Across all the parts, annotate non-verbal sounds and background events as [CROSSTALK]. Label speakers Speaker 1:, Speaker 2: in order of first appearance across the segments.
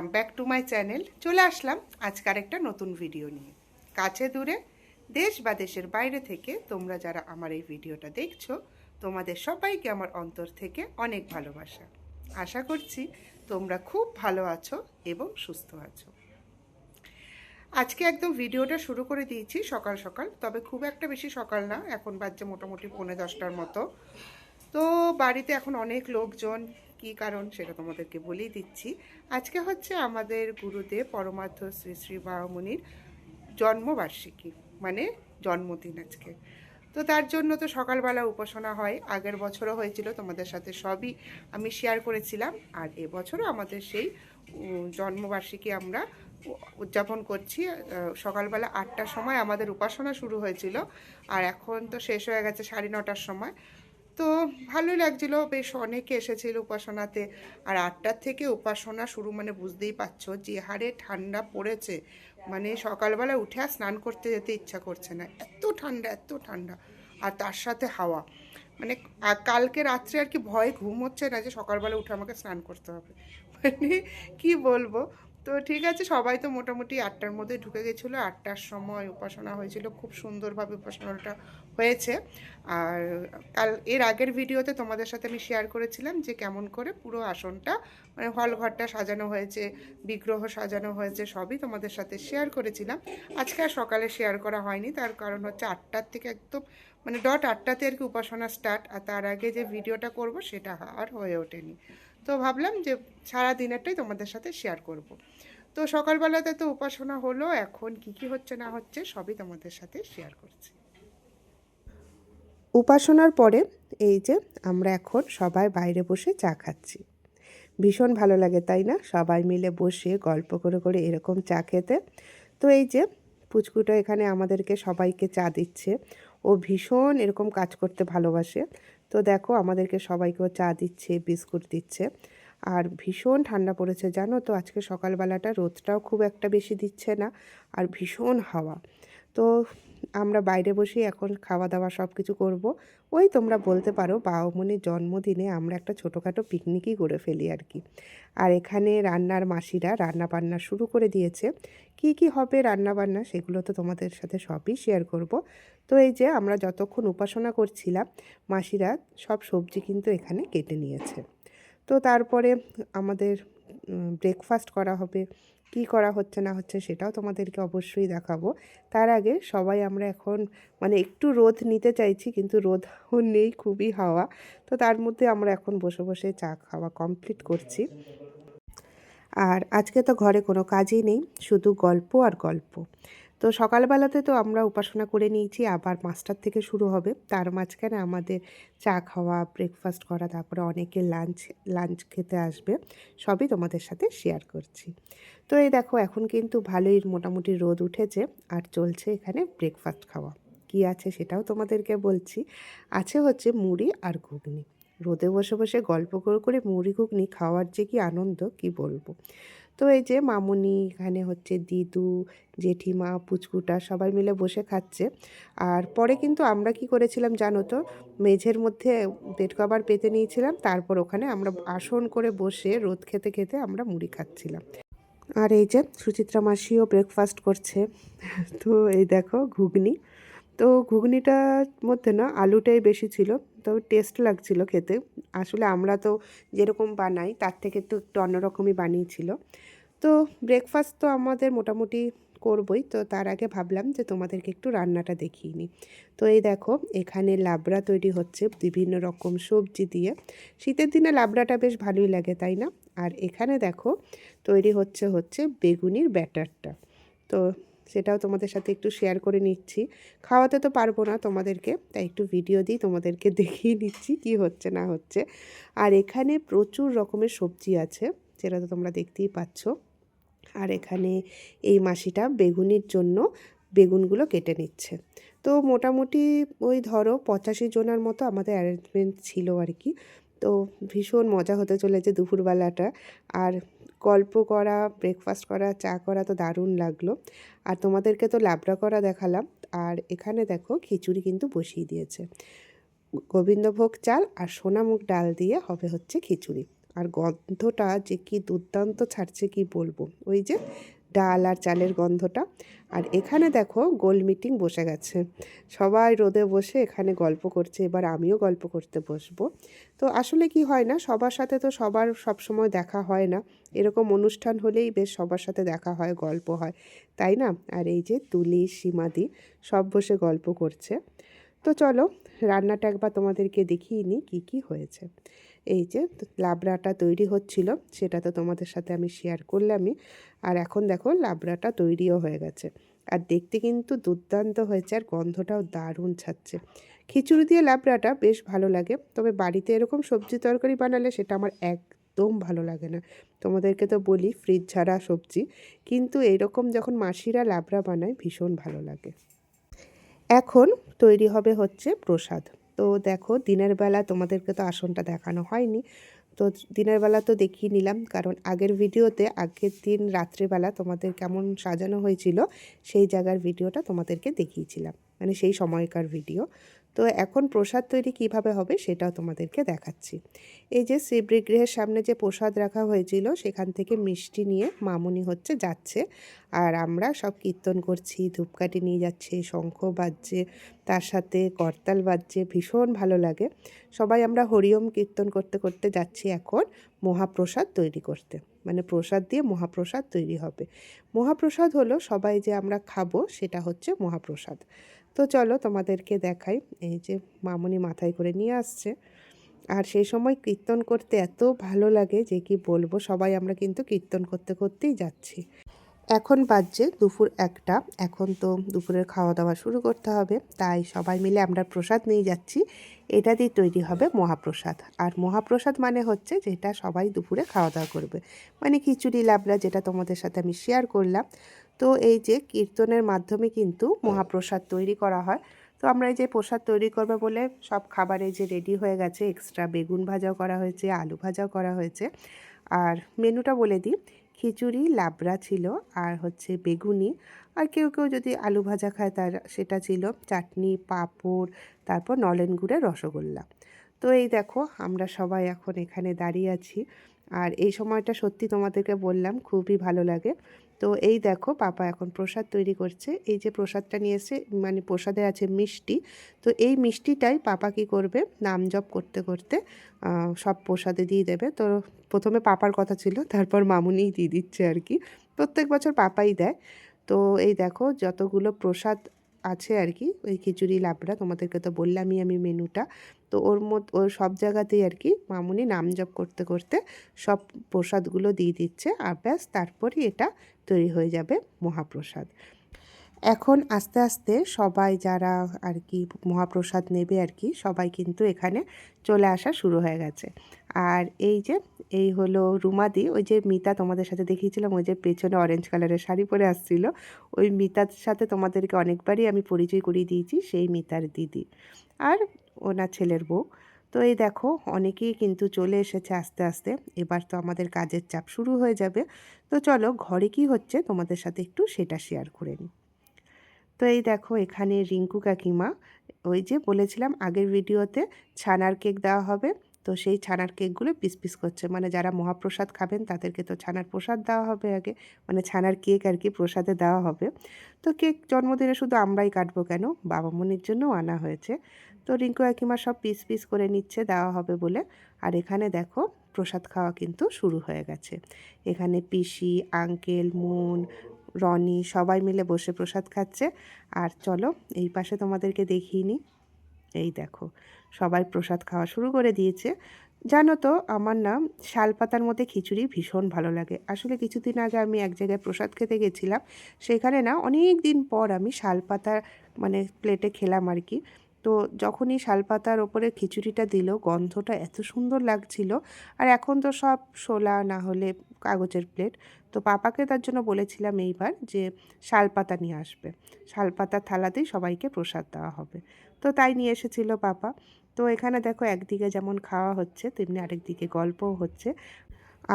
Speaker 1: Welcome back to my channel চলে আসলাম আজকার একটা নতুন ভিডিও নিয়ে। কাছে দূরে, দেশ বা দেশের বাইরে থেকে তোমরা যারা আমার এই ভিডিওটা দেখছ, তোমাদের সবাইকে আমার অন্তর থেকে অনেক ভালোবাসা। আশা করছি তোমরা খুব ভালো আছো এবং সুস্থ আছো। আজকে একদম ভিডিওটা শুরু করে দিয়েছি সকাল সকাল, তবে খুব একটা বেশি সকাল না, এখন বাজছে মোটামুটি পৌনে দশটার মতো। তো বাড়িতে এখন অনেক লোকজন কি কারণ সেটা তোমাদেরকে বলেই দিচ্ছি। আজকে হচ্ছে আমাদের গুরুদেব পরমার্থ শ্রী শ্রী বাবামুনির জন্মবার্ষিকী মানে জন্মদিন আজকে। তো তার জন্য তো সকালবেলা উপাসনা হয়, আগের বছরও হয়েছিল, তোমাদের সাথে সবই আমি শেয়ার করেছিলাম। আর এবছরও আমাদের সেই জন্মবার্ষিকী আমরা উদযাপন করছি। সকালবেলা আটটার সময় আমাদের উপাসনা শুরু হয়েছিল। আর এখন তো শেষ হয়ে গেছে সাড়ে নটার সময়। তো ভালোই লাগছিল। বেশ অনেকে এসেছিল উপাসনাতে। আর আটটার থেকে উপাসনা শুরু মানে বুঝতেই পারছ, যে হারে ঠান্ডা পড়েছে। মানে সকালবেলা উঠে আর স্নান করতে যেতে ইচ্ছা করছে না। এত ঠান্ডা এত ঠান্ডা। আর তার সাথে হাওয়া। মানে কালকে রাত্রে আর কি ভয় ঘুম হচ্ছে না যে সকালবেলা উঠে আমাকে স্নান করতে হবে। মানে কি বলব? তো ঠিক আছে, সবাই তো মোটামুটি আটটার মধ্যে ঢুকে গেছিল। আটটার সময় উপাসনা হয়েছিল, খুব সুন্দরভাবে উপাসনাটা হয়েছে। আর কাল, এর আগের ভিডিওতে তোমাদের সাথে আমি শেয়ার করেছিলাম যে কেমন করে পুরো আসনটা মানে হল ঘরটা সাজানো হয়েছে, বিগ্রহ সাজানো হয়েছে, সবই তোমাদের সাথে শেয়ার করেছিলাম। আজকে আর সকালে শেয়ার করা হয়নি, তার কারণ হচ্ছে আটটার থেকে একদম মানে ডট আটটাতে আর কি উপাসনা স্টার্ট আর তার আগে যে ভিডিওটা করব, সেটা আর হয়ে ওঠেনি। তো ভাবলাম যে সারা দিনেরটাই তোমাদের সাথে শেয়ার করব। তো সকালবেলাতে তো উপাসনা হলো, এখন কি কি হচ্ছে না হচ্ছে সবই তোমাদের সাথে শেয়ার করছি। উপাসনার পরে এই যে আমরা এখন সবাই বাইরে বসে চা খাচ্ছি। ভীষণ ভালো লাগে, তাই না? সবাই মিলে বসে গল্প করে করে এরকম চা খেতে। তো এই যে পুচকুটা এখানে আমাদেরকে সবাইকে চা দিচ্ছে। ও ভীষণ এরকম কাজ করতে ভালোবাসে। তো দেখো আমাদেরকে সবাইকেও চা দিচ্ছে, বিস্কুট দিচ্ছে। আর ভীষণ ঠান্ডা পড়েছে, জানো তো? আজকে সকালবেলাটা রোদটাও খুব একটা বেশি দিচ্ছে না, আর ভীষণ হাওয়া। তো আমরা বাইরে বসেই এখন খাওয়া দাওয়া সব কিছু করব। ওই তোমরা বলতে পারো বাবামনির জন্মদিনে আমরা একটা ছোটোখাটো পিকনিকই করে ফেলি আর কি। আর এখানে রান্নার মাসিরা রান্না বান্না শুরু করে দিয়েছে। কি কি হবে রান্না বান্না সেগুলো তো তোমাদের সাথে সবই শেয়ার করব। তো এই যে আমরা যতক্ষণ উপাসনা করছিলাম, মাসিরা সব সবজি কিন্তু এখানে কেটে নিয়েছে। তো তারপরে আমাদের ব্রেকফাস্ট করা হবে। কি করা হচ্ছে না হচ্ছে সেটাও তোমাদেরকে অবশ্যই দেখাবো। তার আগে সবাই আমরা এখন মানে একটু রোদ নিতে চাইছি কিন্তু রোদ নেই খুবই হাওয়া। তো তার মধ্যে আমরা এখন বসে বসে চা খাওয়া কমপ্লিট করছি। আর আজকে তো ঘরে কোনো কাজই নেই, শুধু গল্প আর গল্প। তো সকালবেলাতে তো আমরা উপাসনা করে নিয়েছি, আবার পাঁচটার থেকে শুরু হবে। তার মাঝখানে আমাদের চা খাওয়া ব্রেকফাস্ট করা, তারপরে অনেকে লাঞ্চ লাঞ্চ খেতে আসবে। সবই তোমাদের সাথে শেয়ার করছি। তো এই দেখো, এখন কিন্তু ভালোই মোটামুটি রোদ উঠেছে আর চলছে এখানে ব্রেকফাস্ট খাওয়া। কি আছে সেটাও তোমাদেরকে বলছি। আছে হচ্ছে মুড়ি আর ঘুগনি। রোদে বসে বসে গল্প করে করে মুড়ি, ঘুগনি খাওয়ার যে কি আনন্দ, কি বলব? তো এই যে মামুনি, এখানে হচ্ছে দিদু, জেঠিমা, পুচকুটা সবাই মিলে বসে খাচ্ছে। আর পরে কিন্তু আমরা কি করেছিলাম জানো তো? মেঝের মধ্যে বেড কভার পেতে নিয়েছিলাম, তারপর ওখানে আমরা আসন করে বসে রোদ খেতে খেতে আমরা মুড়ি খাচ্ছিলাম। আর এই যে সুচিত্রা মাসিও ব্রেকফাস্ট করছে। তো এই দেখো, ঘুগনি। তো ঘুগনিটার মধ্যে না আলুটাই বেশি ছিল, তো টেস্ট লাগছিল খেতে। আসলে আমরা তো যেরকম বানাই তার থেকে একটু একটু অন্যরকমই বানিয়েছিল। তো ব্রেকফাস্ট তো আমাদের মোটামুটি করবই, তো তার আগে ভাবলাম যে তোমাদেরকে একটু রান্নাটা দেখিয়ে নিই। তো এই দেখো, এখানে লাবড়া তৈরি হচ্ছে বিভিন্ন রকম সবজি দিয়ে। শীতের দিনে লাবড়াটা বেশ ভালোই লাগে, তাই না? আর এখানে দেখো, তৈরি হচ্ছে হচ্ছে বেগুনির ব্যাটারটা। তো সেটাও তোমাদের সাথে একটু শেয়ার করে নিচ্ছি। খাওয়াতে তো পারব না তোমাদেরকে, তাই একটু ভিডিও দিই, তোমাদেরকে [LAUGHS] দেখিয়ে নিচ্ছি কি হচ্ছে, না হচ্ছে। আর এখানে প্রচুর রকমের সবজি আছে, যেটা তো তোমরা দেখতেই পাচ্ছ। আর এখানে এই মাসিটা বেগুনির জন্য বেগুনগুলো কেটে নিচ্ছে। তো মোটামুটি ওই ধরো পঁচাশি জনের মতো আমাদের অ্যারেঞ্জমেন্ট ছিল আর কি। তো ভীষণ মজা হতে চলেছে দুপুরবেলাটা। আর গল্প করা ব্রেকফাস্ট করা, চা করা তো দারুণ লাগল। আর তোমাদেরকে তো লাবড়া করা দেখালাম। আর এখানে দেখো খিচুড়ি কিন্তু বসিয়ে দিয়েছে। গোবিন্দভোগ চাল আর সোনামুখ ডাল দিয়ে হবে হচ্ছে খিচুড়ি। আর গন্ধটা যে কি দুর্দান্ত ছাড়ছে কি বলব? ওই যে ডাল আর চালের গন্ধটা। আর এখানে দেখো গোল মিটিং বসে গেছে। সবাই রোদে বসে এখানে গল্প করছে, এবার আমিও গল্প করতে বসবো। তো আসলে কি হয় না, সবার সাথে তো সবার সব সময় দেখা হয় না। এরকম অনুষ্ঠান হলেই বেশ সবার সাথে দেখা হয়, গল্প হয়। তাই না? আর এই যে তুলি, সীমাদি সব বসে গল্প করছে। তো চলো, রান্নাটা একবার তোমাদেরকে দেখিয়ে নিই কী কী হয়েছে। এই যে, লাবড়াটা তৈরি হচ্ছিল, সেটা তো তোমাদের সাথে আমি শেয়ার করলামই। আর এখন দেখো, লাবড়াটা তৈরিও হয়ে গেছে। আর দেখতে কিন্তু দুর্দান্ত হয়েছে, আর গন্ধটাও দারুণ ছাড়ছে। খিচুড়ি দিয়ে লাবড়াটা বেশ ভালো লাগে, তবে বাড়িতে এরকম সবজি তরকারি বানালে সেটা আমার একদম ভালো লাগে না। তোমাদেরকে তো বলি ফ্রিজ ছাড়া সবজি, কিন্তু এইরকম যখন মাসিরা লাবড়া বানায়, ভীষণ ভালো লাগে। এখন তৈরি হবে হচ্ছে প্রসাদ। তো দেখো দিনের বেলা তোমাদেরকে তো আসনটা দেখানো হয়নি। তো দিনের বেলা তো দেখিয়ে নিলাম, কারণ আগের ভিডিওতে, আগের দিন রাত্রেবেলা তোমাদের কেমন সাজানো হয়েছিল, সেই জায়গার ভিডিওটা তোমাদেরকে দেখিয়েছিলাম মানে সেই সময়কার ভিডিও। তো এখন প্রসাদ তৈরি কীভাবে হবে সেটাও তোমাদেরকে দেখাচ্ছি। এই যে শিবগৃহের সামনে যে প্রসাদ রাখা হয়েছিল, সেখান থেকে মিষ্টি নিয়ে মামুনি হচ্ছে যাচ্ছে। আর আমরা সব কীর্তন করছি, ধূপকাঠি নিয়ে যাচ্ছে, শঙ্খ বাজছে, তার সাথে করতাল বাজছে, ভীষণ ভালো লাগে। সবাই আমরা হরিওম কীর্তন করতে করতে যাচ্ছি এখন মহাপ্রসাদ তৈরি করতে। মানে প্রসাদ দিয়ে মহাপ্রসাদ তৈরি হবে। মহাপ্রসাদ হলো সবাই যে আমরা খাব সেটা হচ্ছে মহাপ্রসাদ। তো চলো তোমাদেরকে দেখাই, এই যে মামনি মাথায় করে নিয়ে আসছে। আর সেই সময় কীর্তন করতে এত ভালো লাগে যে কি বলব, সবাই আমরা কিন্তু কীর্তন করতে করতেই যাচ্ছি। এখন বাজছে দুপুর একটা, এখন তো দুপুরের খাওয়া দাওয়া শুরু করতে হবে, তাই সবাই মিলে আমরা প্রসাদ নিয়ে যাচ্ছি। এটা দিয়ে তৈরি হবে মহাপ্রসাদ। আর মহাপ্রসাদ মানে হচ্ছে যেটা সবাই দুপুরে খাওয়া দাওয়া করবে। মানে খিচুড়ি, লাবড়া যেটা তোমাদের সাথে আমি শেয়ার করলাম। তো এই যে কীর্তনের মাধ্যমে কিন্তু মহাপ্রসাদ তৈরি করা হয়। তো আমরা এই যে প্রসাদ তৈরি করবে বলে সব খাবারে যে রেডি হয়ে গেছে এক্সট্রা বেগুন ভাজাও করা হয়েছে, আলু ভাজাও করা হয়েছে। আর মেনুটা বলে দিই। খিচুড়ি, লাবড়া ছিল আর হচ্ছে বেগুনি। আর কেউ কেউ যদি আলু ভাজা খায় তার সেটা ছিল চাটনি, পাঁপড়, তারপর নলেন গুড়ের রসগোল্লা। তো এই দেখো আমরা সবাই এখন এখানে দাঁড়িয়ে আছি। আর এই সময়টা সত্যি তোমাদেরকে বললাম, খুবই ভালো লাগে। তো এই দেখো, পাপা এখন প্রসাদ তৈরি করছে। এই যে প্রসাদটা নিয়ে এসে মানে প্রসাদে আছে মিষ্টি। তো এই মিষ্টিটাই পাপা কি করবে? নাম জপ করতে করতে সব প্রসাদে দিয়ে দেবে। তো প্রথমে পাপার কথা ছিল, তারপর মামুনিই দিয়ে দিচ্ছে আর কি। প্রত্যেক বছর পাপাই দেয়। তো এই দেখো, যতগুলো প্রসাদ আছে আর কি ওই খিচুড়ি, লাবড়া, তোমাদেরকে তো বললামই আমি মেনুটা। তো ওর মত, ওর সব জায়গাতেই আর কি মামুনি নাম জপ করতে করতে সব প্রসাদগুলো দিয়ে দিচ্ছে। আর ব্যাস, তারপরই এটা তৈরি হয়ে যাবে মহাপ্রসাদ। এখন আস্তে আস্তে সবাই যারা আর কি মহাপ্রসাদ নেবে আর কি, সবাই কিন্তু এখানে চলে আসা শুরু হয়ে গেছে। আর এই যে, এই হলো রুমাদি, ওই যে মিতা তোমাদের সাথে দেখিয়েছিলাম, ওই যে পেছনে অরেঞ্জ কালারের শাড়ি পরে আসছিল। ওই মিতার সাথে তোমাদেরকে অনেকবারই আমি পরিচয় করিয়ে দিয়েছি, সেই মিতার দিদি আর ওনার ছেলের বউ। তো এই দেখো, অনেকেই কিন্তু চলে এসেছে আস্তে আস্তে। এবার তো আমাদের কাজের চাপ শুরু হয়ে যাবে। তো চলো, ঘরে কি হচ্ছে তোমাদের সাথে একটু সেটা শেয়ার করে নিই। তো এই দেখো এখানে রিঙ্কু কাকিমা, ওই যে বলেছিলাম আগের ভিডিওতে ছানার কেক দেওয়া হবে, তো সেই ছানার কেকগুলো পিস পিস করছে। মানে যারা মহাপ্রসাদ খাবেন তাদেরকে তো ছানার প্রসাদ দেওয়া হবে আগে মানে ছানার কেক আর কি প্রসাদে দেওয়া হবে। তো কেক জন্মদিনে শুধু আমরাই কাটবো কেন? বাবা মনির জন্যও আনা হয়েছে। তো রিঙ্কু কাকিমা সব পিস পিস করে নিচ্ছে, দেওয়া হবে বলে। আর এখানে দেখো প্রসাদ খাওয়া কিন্তু শুরু হয়ে গেছে। এখানে পিসি, আঙ্কেল, মুন রনি সবাই মিলে বসে প্রসাদ খাচ্ছে। আর চলো, এই পাশে তোমাদেরকে দেখিয়ে এই দেখো, সবাই প্রসাদ খাওয়া শুরু করে দিয়েছে। জানো তো, আমার না শালপাতার মধ্যে খিচুড়ি ভীষণ ভালো লাগে। আসলে কিছুদিন আগে আমি এক জায়গায় প্রসাদ খেতে গেছিলাম। সেখানে না অনেক দিন পর আমি শালপাতা মানে প্লেটে খেলাম আর কি। তো যখনই শালপাতার ওপরে খিচুড়িটা দিল, গন্ধটা এত সুন্দর লাগছিল। আর এখন তো সব শোলা না হলে কাগজের প্লেট তো পাপাকে তার জন্য বলেছিলাম এইবার যে শালপাতা নিয়ে আসবে। শালপাতার থালাতেই সবাইকে প্রসাদ দেওয়া হবে। তো তাই নিয়ে এসেছিল পাপা। তো এখানে দেখো একদিকে যেমন খাওয়া হচ্ছে, তেমনি আরেকদিকে গল্পও হচ্ছে।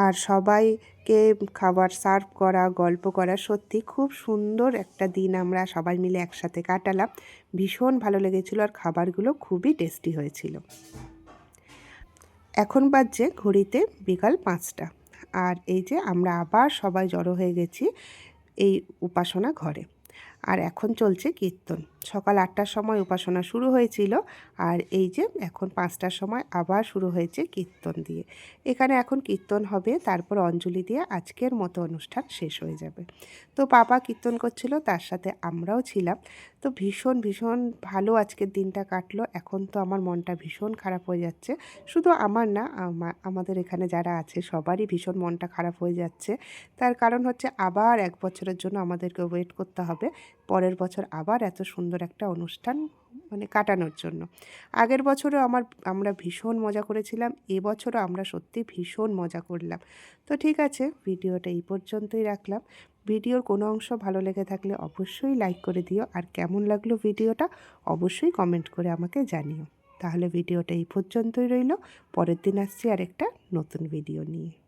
Speaker 1: আর সবাইকে খাবার সার্ভ করা, গল্প করা সত্যি খুব সুন্দর একটা দিন আমরা সবাই মিলে একসাথে কাটালাম। ভীষণ ভালো লেগেছিলো আর খাবারগুলো খুবই টেস্টি হয়েছিল। এখন বাজছে ঘড়িতে বিকাল পাঁচটা। আর এই যে আমরা আবার সবাই জড়ো হয়ে গেছি এই উপাসনা ঘরে। আর এখন চলছে কীর্তন। সকাল আটটার সময় উপাসনা শুরু হয়েছিল আর এই যে এখন পাঁচটার সময় আবার শুরু হয়েছে কীর্তন দিয়ে। এখানে এখন কীর্তন হবে, তারপর অঞ্জলি দিয়ে আজকের মতো অনুষ্ঠান শেষ হয়ে যাবে। তো পাপা কীর্তন করছিল, তার সাথে আমরাও ছিলাম। তো ভীষণ ভীষণ ভালো আজকের দিনটা কাটলো। এখন তো আমার মনটা ভীষণ খারাপ হয়ে যাচ্ছে। শুধু আমার না আমাদের এখানে যারা আছে সবারই ভীষণ মনটা খারাপ হয়ে যাচ্ছে। তার কারণ হচ্ছে আবার এক বছরের জন্য আমাদেরকে ওয়েট করতে হবে। পরের বছর আবার এত সুন্দর একটা অনুষ্ঠান মানে কাটানোর জন্য। আগের বছরও আমার, আমরা ভীষণ মজা করেছিলাম এবছরও আমরা সত্যি ভীষণ মজা করলাম। তো ঠিক আছে, ভিডিওটা এই পর্যন্তই রাখলাম। ভিডিওর কোনো অংশ ভালো লেগে থাকলে অবশ্যই লাইক করে দিও, আর কেমন লাগল ভিডিওটা অবশ্যই কমেন্ট করে আমাকে জানিও। তাহলে ভিডিওটা এই পর্যন্তই রইল, পরের দিন আসছি আর একটা নতুন ভিডিও নিয়ে।